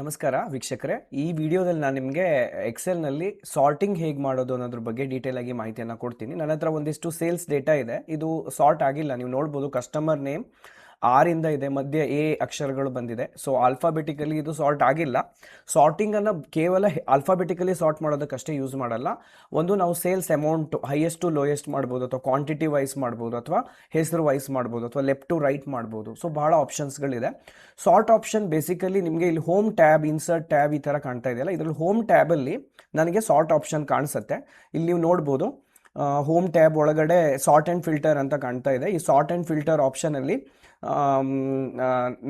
ನಮಸ್ಕಾರ ವೀಕ್ಷಕರೇ. ಈ ವಿಡಿಯೋದಲ್ಲಿ ನಾನು ನಿಮಗೆ ಎಕ್ಸೆಲ್ನಲ್ಲಿ ಸಾರ್ಟಿಂಗ್ ಹೇಗೆ ಮಾಡೋದು ಅನ್ನೋದ್ರ ಬಗ್ಗೆ ಡೀಟೇಲ್ ಆಗಿ ಮಾಹಿತಿಯನ್ನು ಕೊಡ್ತೀನಿ. ನನ್ನ ಹತ್ರ ಒಂದಿಷ್ಟು ಸೇಲ್ಸ್ ಡೇಟಾ ಇದೆ. ಇದು ಸಾರ್ಟ್ ಆಗಿಲ್ಲ. ನೀವು ನೋಡ್ಬೋದು ಕಸ್ಟಮರ್ ನೇಮ್ ಆರಿಂದ ಇದೆ ಮಧ್ಯ ಎ ಅಕ್ಷರಗಳು ಬಂದಿದೆ. ಸೊ ಆಲ್ಫಾಬೆಟಿಕಲಿ ಇದು ಸಾರ್ಟ್ ಆಗಿಲ್ಲ. ಸಾರ್ಟಿಂಗನ್ನು ಕೇವಲ ಆಲ್ಫಾಬೆಟಿಕಲಿ ಸಾರ್ಟ್ ಮಾಡೋದಕ್ಕಷ್ಟೇ ಯೂಸ್ ಮಾಡಲ್ಲ. ಒಂದು ನಾವು sales amount highest to lowest ಮಾಡ್ಬೋದು, ಅಥವಾ ಕ್ವಾಂಟಿಟಿ ವೈಸ್ ಮಾಡ್ಬೋದು, ಅಥವಾ ಹೆಸರು ವೈಸ್ ಮಾಡ್ಬೋದು, ಅಥವಾ ಲೆಫ್ಟ್ ಟು ರೈಟ್ ಮಾಡ್ಬೋದು. ಸೊ ಬಹಳ ಆಪ್ಷನ್ಸ್ಗಳಿದೆ ಸಾರ್ಟ್ ಆಪ್ಷನ್ ಬೇಸಿಕಲಿ ನಿಮಗೆ ಇಲ್ಲಿ ಹೋಮ್ ಟ್ಯಾಬ್ ಇನ್ಸರ್ಟ್ ಟ್ಯಾಬ್ ಈ ಥರ ಕಾಣ್ತಾ ಇದೆಯಲ್ಲ. ಇದರಲ್ಲಿ ಹೋಮ್ ಟ್ಯಾಬಲ್ಲಿ ನನಗೆ ಸಾರ್ಟ್ ಆಪ್ಷನ್ ಕಾಣಿಸುತ್ತೆ. ಇಲ್ಲಿ ನೀವು ನೋಡ್ಬೋದು ಹೋಮ್ ಟ್ಯಾಬ್ ಒಳಗಡೆ ಸಾರ್ಟ್ ಆ್ಯಂಡ್ ಫಿಲ್ಟರ್ ಅಂತ ಕಾಣ್ತಾ ಇದೆ. ಈ ಸಾರ್ಟ್ ಆ್ಯಂಡ್ ಫಿಲ್ಟರ್ ಆಪ್ಷನಲ್ಲಿ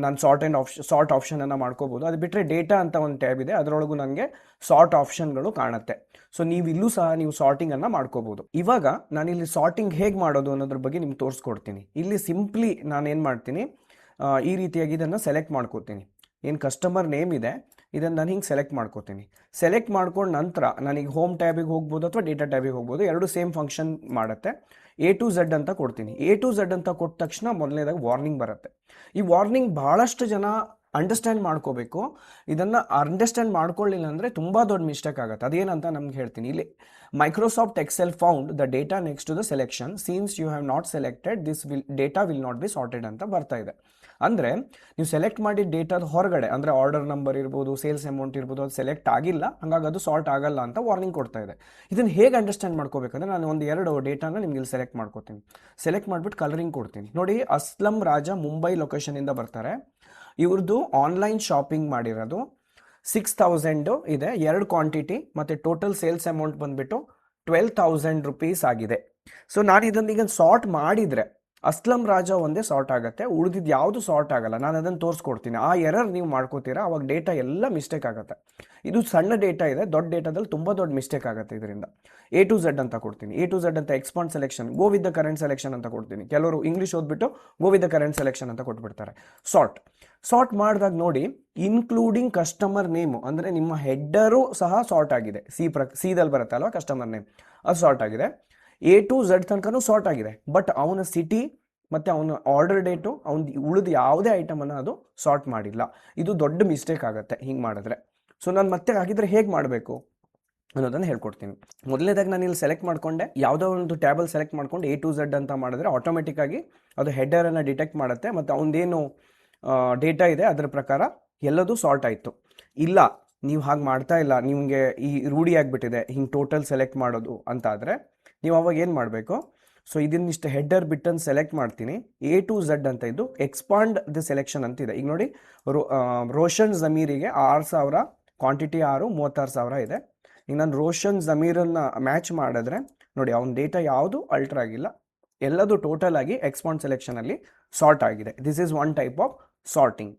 ನಾನು ಸಾರ್ಟ್ ಆ್ಯಂಡ್ ಆಪ್ಷನ್ ಸಾರ್ಟ್ ಆಪ್ಷನನ್ನು ಮಾಡ್ಕೋಬೋದು. ಅದು ಬಿಟ್ಟರೆ ಡೇಟಾ ಅಂತ ಒಂದು ಟ್ಯಾಬ್ ಇದೆ. ಅದರೊಳಗೂ ನನಗೆ ಸಾರ್ಟ್ ಆಪ್ಷನ್ಗಳು ಕಾಣುತ್ತೆ. ಸೊ ನೀವು ಇಲ್ಲೂ ಸಹ ನೀವು ಸಾರ್ಟಿಂಗನ್ನು ಮಾಡ್ಕೋಬೋದು. ಇವಾಗ ನಾನಿಲ್ಲಿ ಸಾರ್ಟಿಂಗ್ ಹೇಗೆ ಮಾಡೋದು ಅನ್ನೋದ್ರ ಬಗ್ಗೆ ನಿಮ್ಗೆ ತೋರಿಸ್ಕೊಡ್ತೀನಿ. ಇಲ್ಲಿ ಸಿಂಪ್ಲಿ ನಾನು ಏನು ಮಾಡ್ತೀನಿ ಈ ರೀತಿಯಾಗಿ ಇದನ್ನು ಸೆಲೆಕ್ಟ್ ಮಾಡ್ಕೋತೀನಿ. ಏನು ಕಸ್ಟಮರ್ ನೇಮ್ ಇದೆ, ಇದನ್ನು ನಾನು ಹಿಂಗೆ ಸೆಲೆಕ್ಟ್ ಮಾಡ್ಕೋತೀನಿ. ಸೆಲೆಕ್ಟ್ ಮಾಡ್ಕೊಂಡ ನಂತರ ನನಗೆ ಹೋಮ್ ಟ್ಯಾಬಿಗೆ ಹೋಗ್ಬೋದು ಅಥವಾ ಡೇಟಾ ಟ್ಯಾಬಿಗೆ ಹೋಗ್ಬೋದು, ಎರಡು ಸೇಮ್ ಫಂಕ್ಷನ್ ಮಾಡುತ್ತೆ. ಎ ಟು ಝೆಡ್ ಅಂತ ಕೊಡ್ತೀನಿ. ಎ ಟು ಝೆಡ್ ಅಂತ ಕೊಟ್ಟ ತಕ್ಷಣ ಮೊದಲನೇದಾಗಿ ವಾರ್ನಿಂಗ್ ಬರುತ್ತೆ. ಈ ವಾರ್ನಿಂಗ್ ಭಾಳಷ್ಟು ಜನ ಅಂಡರ್ಸ್ಟ್ಯಾಂಡ್ ಮಾಡ್ಕೋಬೇಕು. ಇದನ್ನು ಅಂಡರ್ಸ್ಟ್ಯಾಂಡ್ ಮಾಡ್ಕೊಳ್ಳಿಲ್ಲ ಅಂದರೆ ತುಂಬ ದೊಡ್ಡ ಮಿಸ್ಟೇಕ್ ಆಗುತ್ತೆ. ಅದೇನಂತ ನಮ್ಗೆ ಹೇಳ್ತೀನಿ. ಇಲ್ಲಿ Microsoft Excel found the data next to the selection since you have not selected this will data will not be sorted ಅಂತ ಬರ್ತಾ ಇದೆ. ಅಂದರೆ ನೀವು ಸೆಲೆಕ್ಟ್ ಮಾಡಿದ ಡೇಟಾದ ಹೊರಗಡೆ, ಅಂದರೆ ಆರ್ಡರ್ ನಂಬರ್ ಇರ್ಬೋದು ಸೇಲ್ಸ್ ಅಮೌಂಟ್ ಇರ್ಬೋದು, ಅದು ಸೆಲೆಕ್ಟ್ ಆಗಿಲ್ಲ, ಹಾಗಾಗಿ ಅದು ಸಾರ್ಟ್ ಆಗಲ್ಲ ಅಂತ ವಾರ್ನಿಂಗ್ ಕೊಡ್ತಾ ಇದೆ. ಇದನ್ನು ಹೇಗೆ ಅಂಡರ್ಸ್ಟ್ಯಾಂಡ್ ಮಾಡ್ಕೋಬೇಕಂದ್ರೆ ನಾನು ಒಂದು ಎರಡು ಡೇಟಾನ ನಿಮ್ಗೆ ಇಲ್ಲಿ ಸೆಲೆಕ್ಟ್ ಮಾಡ್ಕೋತೀನಿ. ಸೆಲೆಕ್ಟ್ ಮಾಡಿಬಿಟ್ಟು ಕಲರಿಂಗ್ ಕೊಡ್ತೀನಿ. ನೋಡಿ, ಅಸ್ಲಂ ರಾಜ ಮುಂಬೈ ಲೊಕೇಶನಿಂದ ಬರ್ತಾರೆ. ಇವ್ರದ್ದು ಆನ್ಲೈನ್ ಶಾಪಿಂಗ್ ಮಾಡಿರೋದು ಸಿಕ್ಸ್ ತೌಸಂಡು ಇದೆ, ಎರಡು ಕ್ವಾಂಟಿಟಿ ಮತ್ತು ಟೋಟಲ್ ಸೇಲ್ಸ್ ಅಮೌಂಟ್ ಬಂದುಬಿಟ್ಟು ಟ್ವೆಲ್ ತೌಸಂಡ್ ರುಪೀಸ್ ಆಗಿದೆ. ಸೊ ನಾನು ಇದನ್ನೀಗ ಸಾರ್ಟ್ ಮಾಡಿದರೆ ಅಸ್ಲಂ ರಾಜ ಒಂದೇ ಸಾರ್ಟ್ ಆಗುತ್ತೆ ಉಳಿದಿದ್ದು ಯಾವುದು ಸಾರ್ಟ್ ಆಗಲ್ಲ. ನಾನು ಅದನ್ನು ತೋರಿಸ್ಕೊಡ್ತೀನಿ. ಆ ಎರರ್ ನೀವು ಮಾಡ್ಕೋತೀರಾ? ಅವಾಗ ಡೇಟಾ ಎಲ್ಲ ಮಿಸ್ಟೇಕ್ ಆಗುತ್ತೆ. ಇದು ಸಣ್ಣ ಡೇಟಾ ಇದೆ, ದೊಡ್ಡ ಡೇಟಾದಲ್ಲಿ ತುಂಬ ದೊಡ್ಡ ಮಿಸ್ಟೇಕ್ ಆಗುತ್ತೆ ಇದರಿಂದ. ಎ ಟು ಝೆಡ್ ಅಂತ ಕೊಡ್ತೀನಿ. ಎ ಟು ಝಡ್ ಅಂತ expand selection go with the current selection ಅಂತ ಕೊಡ್ತೀನಿ. ಕೆಲವರು English ಓದ್ಬಿಟ್ಟು go with the current selection ಅಂತ ಕೊಟ್ಬಿಡ್ತಾರೆ. ಸಾರ್ಟ್ ಸಾರ್ಟ್ ಮಾಡಿದಾಗ ನೋಡಿ ಇನ್ಕ್ಲೂಡಿಂಗ್ ಕಸ್ಟಮರ್ ನೇಮು ಅಂದರೆ ನಿಮ್ಮ ಹೆಡ್ಡರು ಸಹ ಸಾರ್ಟ್ ಆಗಿದೆ. ಸಿ ಪ್ರ ಸಿದಲ್ಲಿ ಬರುತ್ತೆ ಅಲ್ವಾ ಕಸ್ಟಮರ್ ನೇಮ್ ಅದು ಸಾರ್ಟ್ ಆಗಿದೆ. ಎ ಟು ಝಡ್ ತನಕನೂ ಸಾರ್ಟ್ ಆಗಿದೆ. ಬಟ್ ಅವನ ಸಿಟಿ ಮತ್ತು ಅವನ ಆರ್ಡರ್ ಡೇಟು ಅವ್ನ ಉಳಿದ ಯಾವುದೇ ಐಟಮನ್ನು ಅದು ಸಾರ್ಟ್ ಮಾಡಿಲ್ಲ. ಇದು ದೊಡ್ಡ ಮಿಸ್ಟೇಕ್ ಆಗುತ್ತೆ ಹಿಂಗೆ ಮಾಡಿದ್ರೆ. ಸೊ ನಾನು ಮತ್ತೆ ಹಾಗಿದ್ರೆ ಹೇಗೆ ಮಾಡಬೇಕು ಅನ್ನೋದನ್ನು ಹೇಳ್ಕೊಡ್ತೀನಿ. ಮೊದಲನೇದಾಗಿ ನಾನು ಇಲ್ಲಿ ಸೆಲೆಕ್ಟ್ ಮಾಡಿಕೊಂಡೆ. ಯಾವುದೋ ಒಂದು ಟ್ಯಾಬಲ್ ಸೆಲೆಕ್ಟ್ ಮಾಡ್ಕೊಂಡು ಎ ಟು ಝಡ್ ಅಂತ ಮಾಡಿದ್ರೆ ಆಟೋಮೆಟಿಕ್ಕಾಗಿ ಅದು ಹೆಡ್ಡರನ್ನು ಡಿಟೆಕ್ಟ್ ಮಾಡುತ್ತೆ. ಮತ್ತು ಅವನದೇನು ಡೇಟಾ ಇದೆ, ಅದರ ಪ್ರಕಾರ ಎಲ್ಲದೂ ಸಾರ್ಟ್ ಆಯಿತು. ಇಲ್ಲ ನೀವು ಹಾಗೆ ಮಾಡ್ತಾ ಇಲ್ಲ, ನಿಮಗೆ ಈ ರೂಢಿ ಆಗಿಬಿಟ್ಟಿದೆ, ಹಿಂಗೆ ಟೋಟಲ್ ಸೆಲೆಕ್ಟ್ ಮಾಡೋದು ಅಂತ ಆದರೆ ನೀವು ಅವಾಗ ಏನು ಮಾಡಬೇಕು? ಸೊ ಇದನ್ನಿಷ್ಟು ಹೆಡ್ಡರ್ ಬಿಟ್ಟನ್ನು ಸೆಲೆಕ್ಟ್ ಮಾಡ್ತೀನಿ. ಎ ಟು ಝೆಡ್ ಅಂತ ಇದ್ದು ಎಕ್ಸ್ಪಾಂಡ್ ದ ಸೆಲೆಕ್ಷನ್ ಅಂತಿದೆ. ಈಗ ನೋಡಿ ರೋಷನ್ ಜಮೀರಿಗೆ ಆರು ಸಾವಿರ ಕ್ವಾಂಟಿಟಿ ಆರು, ಮೂವತ್ತಾರು ಸಾವಿರ ಇದೆ. ಈಗ ನಾನು ರೋಷನ್ ಜಮೀರನ್ನು ಮ್ಯಾಚ್ ಮಾಡಿದ್ರೆ, ನೋಡಿ ಅವನ ಡೇಟಾ ಯಾವುದು ಅಲ್ಟರ್ ಆಗಿಲ್ಲ. ಎಲ್ಲದು ಟೋಟಲ್ ಆಗಿ ಎಕ್ಸ್ಪಾಂಡ್ ಸೆಲೆಕ್ಷನಲ್ಲಿ ಸಾರ್ಟ್ ಆಗಿದೆ. This is one type of sorting